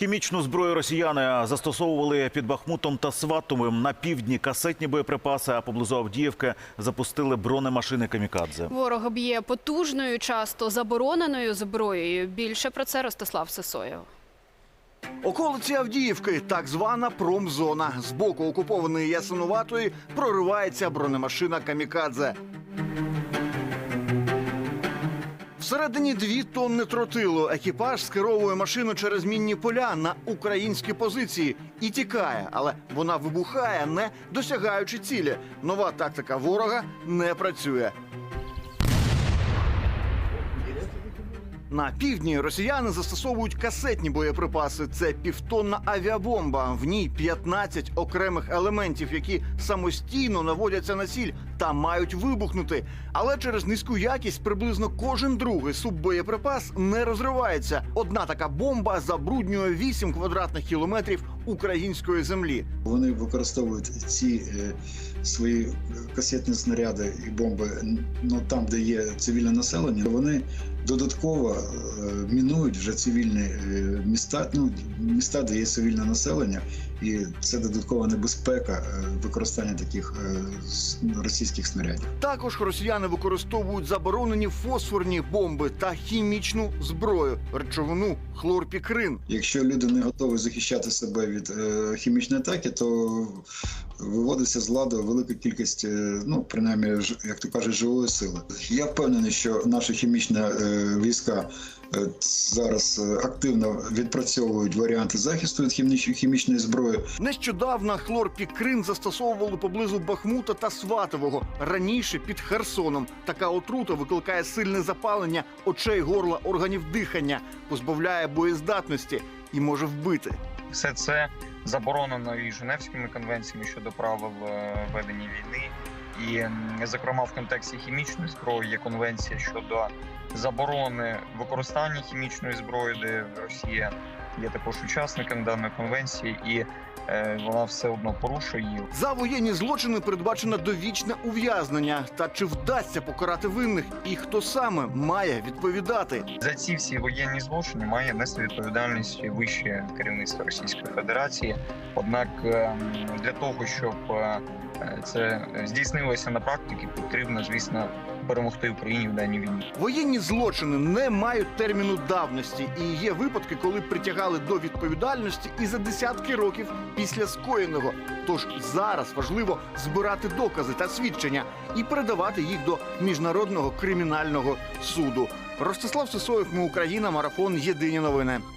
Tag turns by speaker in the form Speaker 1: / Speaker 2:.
Speaker 1: Хімічну зброю росіяни застосовували під Бахмутом та Сватовим на півдні касетні боєприпаси, а поблизу Авдіївки запустили бронемашини камікадзе.
Speaker 2: Ворог б'є потужною, часто забороненою зброєю. Більше про це Ростислав Сисоєв.
Speaker 3: Околиці Авдіївки, так звана промзона. З боку окупованої Ясинуватої проривається бронемашина Камікадзе. Всередині дві тонни тротилу. Екіпаж скеровує машину через мінні поля на українські позиції і тікає, але вона вибухає, не досягаючи цілі. Нова тактика ворога не працює. На півдні росіяни застосовують касетні боєприпаси. Це півтонна авіабомба. В ній 15 окремих елементів, які самостійно наводяться на ціль та мають вибухнути. Але через низьку якість приблизно кожен другий суббоєприпас не розривається. Одна така бомба забруднює 8 квадратних кілометрів української землі.
Speaker 4: Вони використовують ці е, свої касетні снаряди і бомби ну, там, де є цивільне населення. Вони додатково е, мінують вже цивільні е, міста, ну, міста, де є цивільне населення, і це додаткова небезпека е, використання таких російських снарядів.
Speaker 3: Також росіяни використовують заборонені фосфорні бомби та хімічну зброю, речовину хлорпікрин.
Speaker 4: Якщо люди не готові захищати себе від хімічної атаки, то виводиться з ладу велика кількість, е, ну принаймні, ж- як то кажуть, живої сили. Я впевнений, що наші хімічні е, війська е, зараз активно відпрацьовують варіанти захисту від хіміч- хімічної зброї.
Speaker 3: Нещодавно хлорпікрин застосовували поблизу Бахмута та Сватового. Раніше під Херсоном. Така отрута викликає сильне запалення очей, горла, органів дихання, позбавляє боєздатності і може вбити.
Speaker 5: Все це заборонено і Женевськими конвенціями щодо правил е, ведення війни. І, зокрема, в контексті хімічної зброї є конвенція щодо заборони використання хімічної зброї, де Росія є також учасником даної конвенції, і е, вона все одно порушує її.
Speaker 3: За воєнні злочини передбачено довічне ув'язнення. Та чи вдасться покарати винних? І хто саме має відповідати?
Speaker 5: За ці всі воєнні злочини має нести відповідальність вище керівництво Російської Федерації. Однак ем, для того, щоб е, це здійснилося на практиці, потрібно, звісно, перемогти Україні в даній війні.
Speaker 3: Воєнні злочини не мають терміну давності, і є випадки, коли притягали до відповідальності і за десятки років після скоєного. Тож зараз важливо збирати докази та свідчення і передавати їх до міжнародного кримінального суду. Ростислав Сисоєв, ми Україна, марафон Єдині новини.